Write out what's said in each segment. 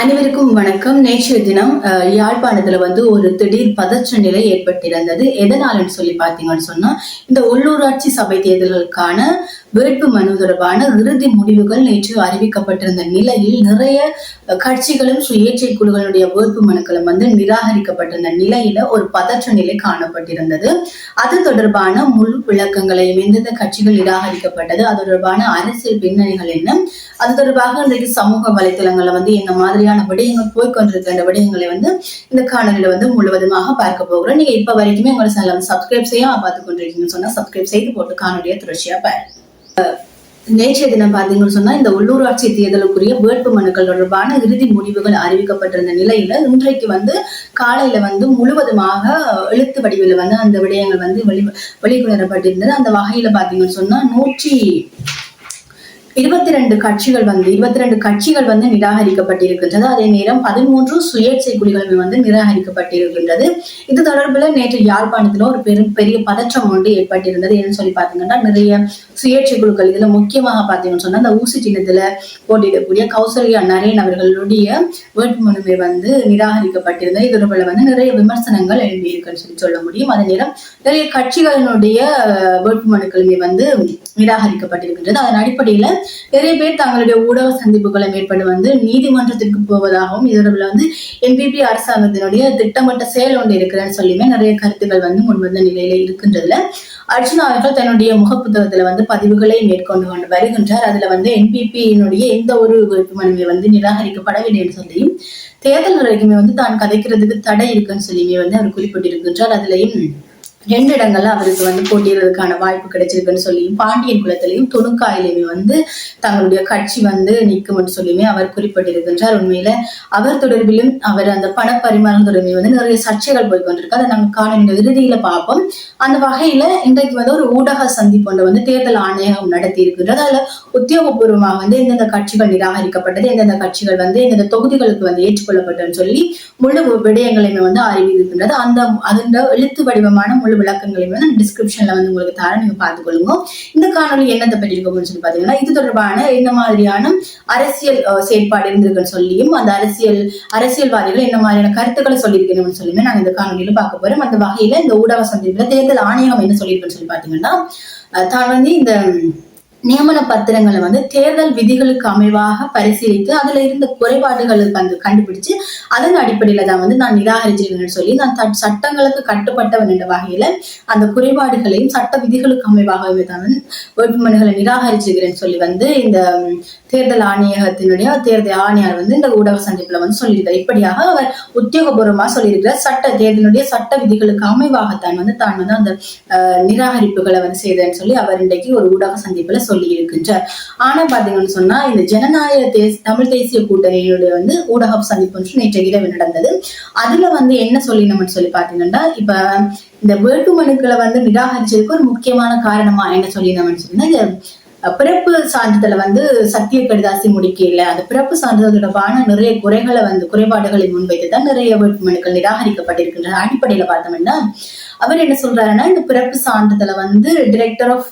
அனைவருக்கும் வணக்கம். நேற்றைய தினம் யாழ்ப்பாணத்துல வந்து ஒரு திடீர் பதற்ற நிலை ஏற்பட்டிருந்தது. எதனாலன்னு சொல்லி பார்த்தீங்கன்னு சொன்னா இந்த உள்ளூராட்சி சபை தேர்தல்களுக்கான வேட்பு மனு தொடர்பான இறுதி முடிவுகள் நேற்று அறிவிக்கப்பட்டிருந்த நிலையில் நிறைய கட்சிகளும் சுயேட்சை குழுக்களுடைய வேட்பு மனுக்களும் வந்து நிராகரிக்கப்பட்டிருந்த நிலையில ஒரு பதற்ற நிலை காணப்பட்டிருந்தது. அது தொடர்பான முழு விளக்கங்களையும் எந்தெந்த கட்சிகள் நிராகரிக்கப்பட்டது அது தொடர்பான அரசியல் பின்னணிகள் என்ன அது தொடர்பாக இன்றைக்கு சமூக வலைத்தளங்கள்ல வந்து என்ன மாதிரியான விடயங்கள் போய்கொண்டிருக்கின்ற விடயங்களை வந்து இந்த காணொலியில வந்து முழுவதுமாக பார்க்க போகிறோம். நீங்க இப்ப வரைக்குமே உங்களை சேனல் சப்ஸ்கிரைப் செய்யாம பார்த்து கொண்டிருக்கீங்கன்னு சொன்னா சப்ஸ்கிரைப் செய்து போட்டு காணொலியை தொடர்ச்சியா பாருங்க. நேற்றைய தினம் பார்த்தீங்கன்னு சொன்னா இந்த உள்ளூராட்சி தேர்தலுக்குரிய வேட்பு மனுக்கள் தொடர்பான இறுதி முடிவுகள் அறிவிக்கப்பட்டிருந்த நிலையில இன்றைக்கு வந்து காலையில வந்து முழுவதுமாக எழுத்து வடிவில் வந்து அந்த விடயங்கள் வந்து வெளி வெளிக்கொணரப்பட்டிருந்தது. அந்த வகையில பார்த்தீங்கன்னு சொன்னா நூற்றி இருபத்தி ரெண்டு கட்சிகள் வந்து இருபத்தி ரெண்டு கட்சிகள் வந்து நிராகரிக்கப்பட்டிருக்கின்றது. அதே நேரம் பதிமூன்று சுயேட்சை குழுக்களுமே வந்து நிராகரிக்கப்பட்டிருக்கின்றது. இது தொடர்பில் நேற்று யாழ்ப்பாணத்தில் ஒரு பெரும் பெரிய பதற்றம் ஒன்று ஏற்பட்டிருந்தது. என்னன்னு சொல்லி பார்த்தீங்கன்னா நிறைய சுயேட்சை குழுக்கள் இதில் முக்கியமாக பார்த்தீங்கன்னு சொன்னால் அந்த ஊசி சின்னத்தில் போட்டியிடக்கூடிய கௌசல்யா நரேன் அவர்களுடைய வேட்புமனுவை வந்து நிராகரிக்கப்பட்டிருந்தது. இது தொடர்பில் வந்து நிறைய விமர்சனங்கள் எழும்பியிருக்குன்னு சொல்லி சொல்ல முடியும். அதே நேரம் நிறைய கட்சிகளினுடைய வேட்புமனுக்களுமே வந்து நிராகரிக்கப்பட்டிருக்கின்றது. அதன் அடிப்படையில் நிறைய பேர் தங்களுடைய ஊடக சந்திப்புகளை மேற்பட்டு வந்து நீதிமன்றத்திற்கு போவதாகவும் இதோட வந்து என்பிபி அரசாங்கத்தினுடைய திட்டமிட்ட செயல் ஒன்று இருக்கிறேன்னு சொல்லியுமே நிறைய கருத்துக்கள் வந்து முன்வந்த நிலையில இருக்கின்றதுல. அர்ஜுனா அவர்கள் தன்னுடைய முகப்புத்தகத்துல வந்து பதிவுகளை மேற்கொண்டு கொண்டு வருகின்றார். அதுல வந்து என்பிபியினுடைய எந்த ஒரு வேட்புமனுமே வந்து நிராகரிக்கப்படவில்லை என்று சொல்லியும் தேர்தல் வரைக்குமே வந்து தான் கதைக்கிறதுக்கு தடை இருக்குன்னு சொல்லியுமே வந்து அவர் குறிப்பிட்டிருக்கின்றார். அதுலயும் ரெண்டு இடங்கள்ல அவருக்கு வந்து போட்டியிடுறதுக்கான வாய்ப்பு கிடைச்சிருக்குன்னு சொல்லியும் பாண்டியன் குலத்திலையும் துணுக்காயிலையுமே வந்து தங்களுடைய கட்சி வந்து நிற்கும்னு சொல்லியுமே அவர் குறிப்பிட்டிருக்கின்றார். உண்மையில அவர் தொடர்பிலும் அவர் அந்த பணப்பரிமாற்றம் தொடர்பில் வந்து நிறைய சர்ச்சைகள் போய் கொண்டிருக்கு அதை நம்ம காணொலி இறுதியில பார்ப்போம். அந்த வகையில இன்றைக்கு வந்து ஒரு ஊடக சந்திப்பு ஒன்று வந்து தேர்தல் ஆணையகம் நடத்தி இருக்கின்றது அதுல உத்தியோகபூர்வமாக வந்து எந்தெந்த கட்சிகள் நிராகரிக்கப்பட்டது எந்தெந்த கட்சிகள் வந்து எந்தெந்த தொகுதிகளுக்கு வந்து ஏற்றுக்கொள்ளப்பட்டதுன்னு சொல்லி முழு விடயங்களையுமே வந்து அறிவிக்கின்றது அந்த அதன் எழுத்து வடிவமான முழு விளக்கங்களையும் வந்து டிஸ்கிரிப்ஷன்ல வந்து உங்களுக்கு தர நீங்க பார்த்துக்கொள்ளுங்க. இந்த காணொலி என்னத்தை பற்றி இருக்கும் சொல்லி பாத்தீங்கன்னா இது தொடர்பான என்ன மாதிரியான அரசியல் செயற்பாடு இருந்திருக்குன்னு சொல்லியும் அந்த அரசியல் அரசியல்வாதிகள் என்ன மாதிரியான கருத்துக்களை சொல்லியிருக்கணும்னு சொல்லியுமே நாங்க இந்த காணொலியில பார்க்க போறோம். அந்த வகையில இந்த ஊடக சந்திப்புல தேர்தல் ஆணையம் என்ன சொல்லியிருக்குன்னு சொல்லி பாத்தீங்கன்னா தான் வந்து இந்த நியமன பத்திரங்களை வந்து தேர்தல் விதிகளுக்கு அமைவாக பரிசீலித்து அதுல இருந்த குறைபாடுகளை வந்து கண்டுபிடிச்சு அதன் அடிப்படையில தான் வந்து நான் நிராகரிச்சிருக்கேன்னு சொல்லி நான் சட்டங்களுக்கு கட்டுப்பட்டவன் என்ற வகையில அந்த குறைபாடுகளையும் சட்ட விதிகளுக்கு அமைவாகவே தான் வேட்புமனுகளை நிராகரிச்சிருக்கிறேன்னு சொல்லி வந்து இந்த தேர்தல் ஆணையகத்தினுடைய தேர்தல் ஆணையர் வந்து இந்த ஊடக சந்திப்புல வந்து சொல்லியிருக்கார் இப்படியாக அவர் உத்தியோகபூர்வமா சொல்லியிருக்கிறார். சட்ட தேர்தலுடைய சட்ட விதிகளுக்கு அமைவாகத்தான் வந்து தான் வந்து அந்த நிராகரிப்புகளை வந்து செய்தேன்னு சொல்லி அவர் இன்றைக்கு ஒரு ஊடக சந்திப்புல சொல்லி இருக்கின்றார். ஆனா பாத்தீங்கன்னு சொன்னா இந்த ஜனநாயக தேச தமிழ் தேசிய கூட்டணியுடைய வந்து ஊடக சந்திப்பு ஒன்று நேற்று இரவு நடந்தது. அதுல வந்து என்ன சொல்லினோம்னு சொல்லி பாத்தீங்கன்னா இப்ப இந்த வேட்புமனுக்களை வந்து நிராகரிச்சதுக்கு ஒரு முக்கியமான காரணமா என்ன சொல்லினோம்னு சொன்னா இந்த பிறப்பு சான்றிதழை வந்து சத்திய கடிதாசி முடிக்கல அந்த பிறப்பு சான்றிதழ் தொடர்பான நிறைய குறைகளை வந்து குறைபாடுகளை முன்வைத்து தான் நிறைய வேட்புமனுக்கள் நிராகரிக்கப்பட்டிருக்கின்றன. அடிப்படையில பார்த்தோம்னா அவர் என்ன சொல்றாருன்னா இந்த பிறப்பு சான்றிதழை வந்து டிரெக்டர் ஆஃப்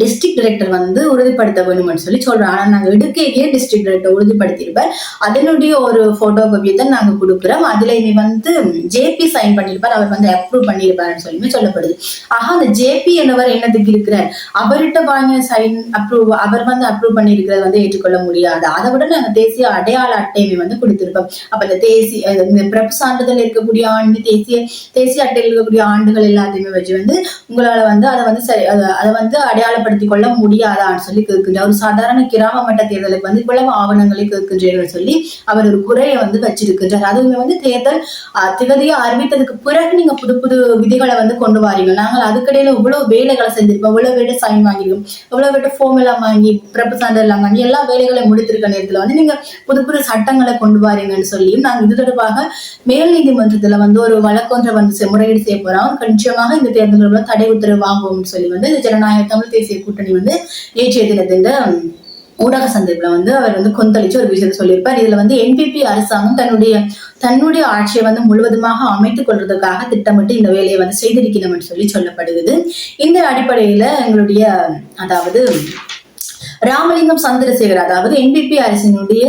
டிஸ்ட்ரிக்ட் டைரக்டர் வந்து உறுதிப்படுத்த வேணும்னு சொல்லி சொல்றோம் ஆனா நாங்க எடுக்கையே டிஸ்ட்ரிக்ட் டைரக்டர் உறுதிப்படுத்தியிருப்பார். அதனுடைய ஒரு போட்டோ காப்பி தான் நாங்க கொடுக்குறோம். அதுல இனி வந்து ஜேபி சைன் பண்ணியிருப்பார். அவர் வந்து அப்ரூவ் பண்ணியிருப்பாருன்னு சொல்லி சொல்லப்படுது. ஆக அந்த ஜேபி என்பவர் என்னதுக்கு இருக்கிறார்? அவர்கிட்ட வாங்கிய சைன் அப்ரூவ் அவர் வந்து அப்ரூவ் பண்ணியிருக்கிறத வந்து ஏற்றுக்கொள்ள முடியாது. அதை விட நாங்க தேசிய அடையாள அட்டையை வந்து கொடுத்திருப்போம் அப்ப இந்த தேசிய இந்த பிறப்பு சான்றிதழ் இருக்கக்கூடிய ஆண்டு தேசிய தேசிய அட்டையில் இருக்கக்கூடிய ஆண்டுகள் எல்லாத்தையுமே வச்சு வந்து உங்களால வந்து அதை வந்து சரி அதை அதை வந்து அடையாளப்படுத்திக் கொள்ள முடியாதான்னு சொல்லி கேட்கின்ற ஒரு சாதாரண கிராம மட்ட தேர்தலுக்கு வந்து இவ்வளவு ஆவணங்களை கேட்கின்றேன் சொல்லி அவர் ஒரு குறையை வந்து வச்சிருக்கின்றார். அதுவுமே வந்து தேர்தல் திகதியை அறிவித்ததுக்கு பிறகு நீங்க புது புது விதிகளை வந்து கொண்டு வாரீங்க. நாங்கள் அதுக்கிடையில இவ்வளவு வேலைகளை செஞ்சிருப்போம் இவ்வளவு வேலை சைன் வாங்கியிருக்கோம். இவ்வளவு வேலை ஃபோம் எல்லாம் வாங்கி பிறப்பு சான்றிதழ் எல்லாம் வாங்கி எல்லா வேலைகளையும் முடித்திருக்க நேரத்துல வந்து நீங்க புது புது சட்டங்களை கொண்டு வாரீங்கன்னு சொல்லி நாங்கள் இது தொடர்பாக மேல் நீதிமன்றத்துல வந்து ஒரு வழக்கொன்றை வந்து முறையீடு செய்ய போறோம். நிச்சயமாக இந்த தேர்தலில் தடை உத்தரவு வாங்குவோம்னு சொல்லி வந்து ஜனநாயக தமிழ் தேசிய கூட்டணி வந்து ஏற்றிய தினத்தின் ஊடக சந்திப்புல வந்து அவர் வந்து கொந்தளிச்சு ஒரு விஷயத்தை சொல்லியிருப்பார். இதுல வந்து என்பிபி அரசாங்கம் தன்னுடைய தன்னுடைய ஆட்சியை வந்து முழுவதுமாக அமைத்துக் கொள்றதுக்காக திட்டமிட்டு இந்த வேலையை வந்து செய்திருக்கணும் சொல்லி சொல்லப்படுகிறது. இந்த அடிப்படையில எங்களுடைய அதாவது ராமலிங்கம் சந்திரசேகர் அதாவது என்பிபி அரசினுடைய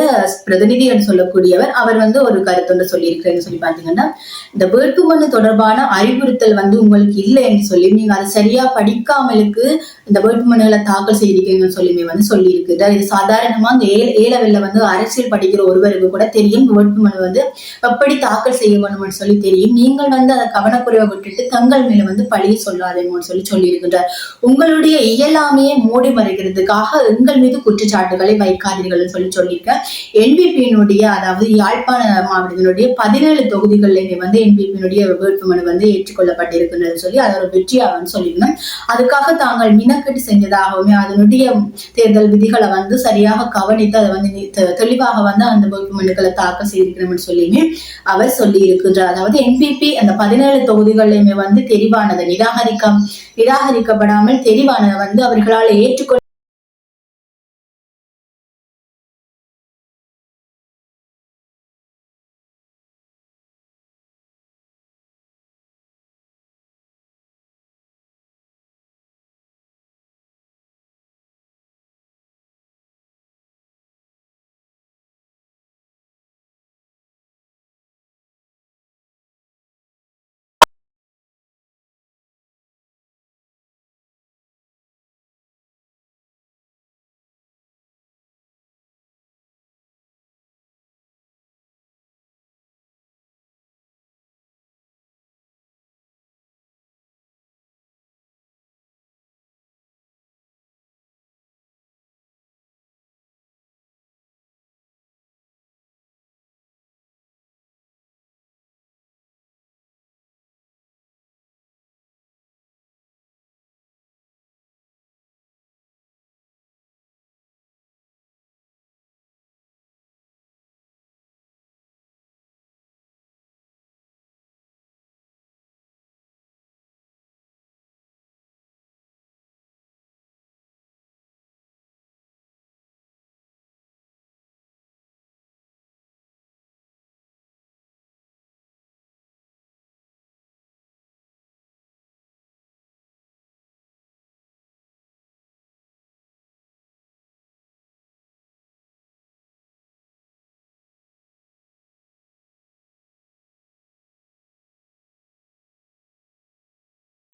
பிரதிநிதி என்று சொல்லக்கூடியவர் அவர் வந்து ஒரு கருத்தொன்று சொல்லியிருக்கிறேன்னு சொல்லி பாத்தீங்கன்னா இந்த வேட்புமனு தொடர்பான அறிவுறுத்தல் வந்து உங்களுக்கு இல்லை என்று சொல்லி நீங்க அதை சரியா படிக்காமலுக்கு இந்த வேட்புமனுகளை தாக்கல் செய்திருக்கீங்கன்னு சொல்லி வந்து சொல்லி இது சாதாரணமா இந்த ஏ ஏலவெல்ல வந்து அரசியல் படிக்கிற ஒருவருக்கு கூட தெரியும் வேட்புமனு வந்து எப்படி தாக்கல் செய்ய வேணும்னு சொல்லி தெரியும். நீங்கள் வந்து அதை கவனக்குறைவை விட்டுட்டு தங்கள் மேல வந்து பழிய சொல்லாதேன்னு சொல்லி சொல்லியிருக்கின்றார் உங்களுடைய இயலாமையை மூடி மறைக்கிறதுக்காக எங்கள் மீது குற்றச்சாட்டுகளை வைக்காதீர்கள் சொல்லி சொல்லியிருக்க. என்பிபியினுடைய அதாவது யாழ்ப்பாண மாவட்டத்தினுடைய பதினேழு தொகுதிகளில் இங்கே வந்து என்பிபியினுடைய வேட்புமனு வந்து ஏற்றுக்கொள்ளப்பட்டிருக்கின்றது சொல்லி அதை ஒரு வெற்றியாகவும் சொல்லியிருந்தேன். அதுக்காக தாங்கள் மினக்கெட்டு செஞ்சதாகவுமே அதனுடைய தேர்தல் விதிகளை வந்து சரியாக கவனித்து அதை வந்து தெளிவாக வந்து அந்த வேட்புமனுக்களை தாக்கல் செய்திருக்கணும்னு சொல்லியுமே அவர் சொல்லி இருக்கின்றார் அதாவது என்பிபி அந்த பதினேழு தொகுதிகளிலுமே வந்து தெரிவானதை நிராகரிக்க நிராகரிக்கப்படாமல் தெரிவானதை வந்து அவர்களால் ஏற்றுக்கொள்ள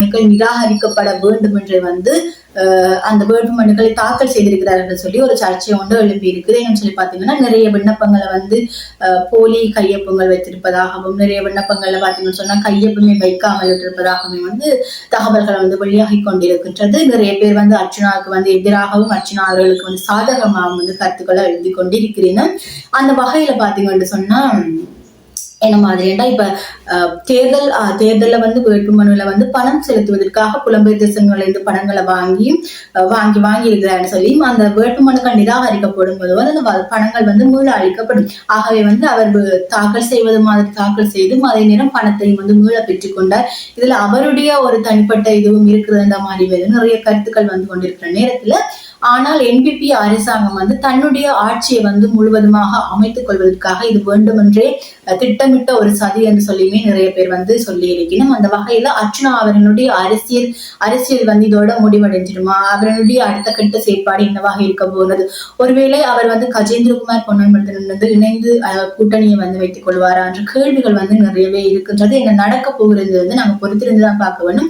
மனுக்கள் நிராகரிக்கப்பட வேண்டும் என்று வந்து அந்த வேட்பு மனுக்களை தாக்கல் செய்திருக்கிறார்கள் சொல்லி ஒரு சர்ச்சை ஒன்று எழுப்பி இருக்குது. சொல்லி பாத்தீங்கன்னா நிறைய விண்ணப்பங்களை வந்து போலி கையொப்பங்கள் வைத்திருப்பதாகவும் நிறைய விண்ணப்பங்கள்ல பாத்தீங்கன்னு சொன்னா கையொப்பமே வைக்காமல் இருப்பதாகவும் வந்து தகவல்கள் வந்து வெளியாகி கொண்டிருக்கின்றது. நிறைய பேர் வந்து அர்ச்சனாவுக்கு வந்து எதிராகவும் அர்ச்சனா அவர்களுக்கு வந்து சாதகமாகவும் வந்து கருத்துக்களை எழுதி கொண்டிருக்கிறேன். அந்த வகையில பாத்தீங்கன்னு சொன்னா என்ன மாதிரியா இப்ப தேர்தல் தேர்தலில் வந்து வேட்புமனுல வந்து பணம் செலுத்துவதற்காக புலம்பெயர் தேசங்கள்ல இருந்து பணங்களை வாங்கி வாங்கி வாங்கி இருக்கிறான்னு சொல்லி அந்த வேட்புமனுக்கள் நிராகரிக்கப்படும் போது வந்து அந்த பணங்கள் வந்து மீள அளிக்கப்படும் ஆகவே வந்து அவர் தாக்கல் செய்வது மாதிரி தாக்கல் செய்து அதே நேரம் பணத்தையும் வந்து மீள பெற்றுக்கொண்டார். இதுல அவருடைய ஒரு தனிப்பட்ட இதுவும் இருக்கிற மாதிரி நிறைய கருத்துக்கள் வந்து கொண்டிருக்கிற நேரத்துல ஆனால் என்பிபி அரசாங்கம் வந்து தன்னுடைய ஆட்சியை வந்து முழுவதுமாக அமைத்துக் கொள்வதற்காக இது வேண்டுமென்றே திட்டமிட்ட ஒரு சதி என்று சொல்லியுமே நிறைய பேர் வந்து சொல்லி இருக்கணும் அந்த வகையில அர்ச்சனா அவர்களுடைய அரசியல் அரசியல் வந்து இதோட முடிவடைஞ்சிருமா அவர்களுடைய அடுத்த கட்ட செயற்பாடு என்னவாக இருக்க போகிறது? ஒருவேளை அவர் வந்து கஜேந்திரகுமார் பொன்னன்படுத்தன் வந்து இணைந்து கூட்டணியை வந்து வைத்துக் கொள்வாரா என்ற கேள்விகள் வந்து நிறையவே இருக்கின்றது. என்ன நடக்க போகிறது வந்து நம்ம பொறுத்திருந்து தான் பார்க்க வேண்டும்.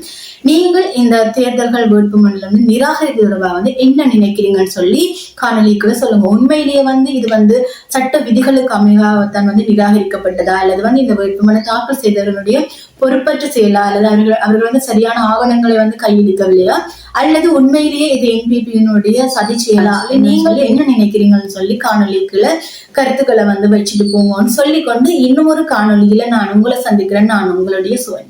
நீங்கள் இந்த தேர்தல்கள் வேட்புமனுல வந்து நிராகரிப்பு தொடர்பாக வந்து என்ன நினைக்கிறீங்கன்னு சொல்லி காணொலிக்குள்ள சொல்லுங்க. உண்மையிலேயே வந்து இது வந்து சட்ட விதிகளுக்கு அமைவாகத்தான் வந்து நிராகரிக்கப்பட்டதா? அல்லது வந்து இந்த வேட்புமனு தாக்கல் செய்தவர்களுடைய பொறுப்பற்ற செயலா? அல்லது அவர்கள் அவர்கள் வந்து சரியான ஆவணங்களை வந்து கையெழுக்கவில்லையா அல்லது உண்மையிலேயே இது என்பிபியினுடைய சதி செயலா? நீங்கள் என்ன நினைக்கிறீங்கன்னு சொல்லி காணொலிக்குள்ள கருத்துக்களை வந்து வச்சுட்டு போங்கன்னு சொல்லிக்கொண்டு இன்னும் ஒரு காணொலியில நான் உங்களை சந்திக்கிறேன். நான் உங்களுடைய சுவன்.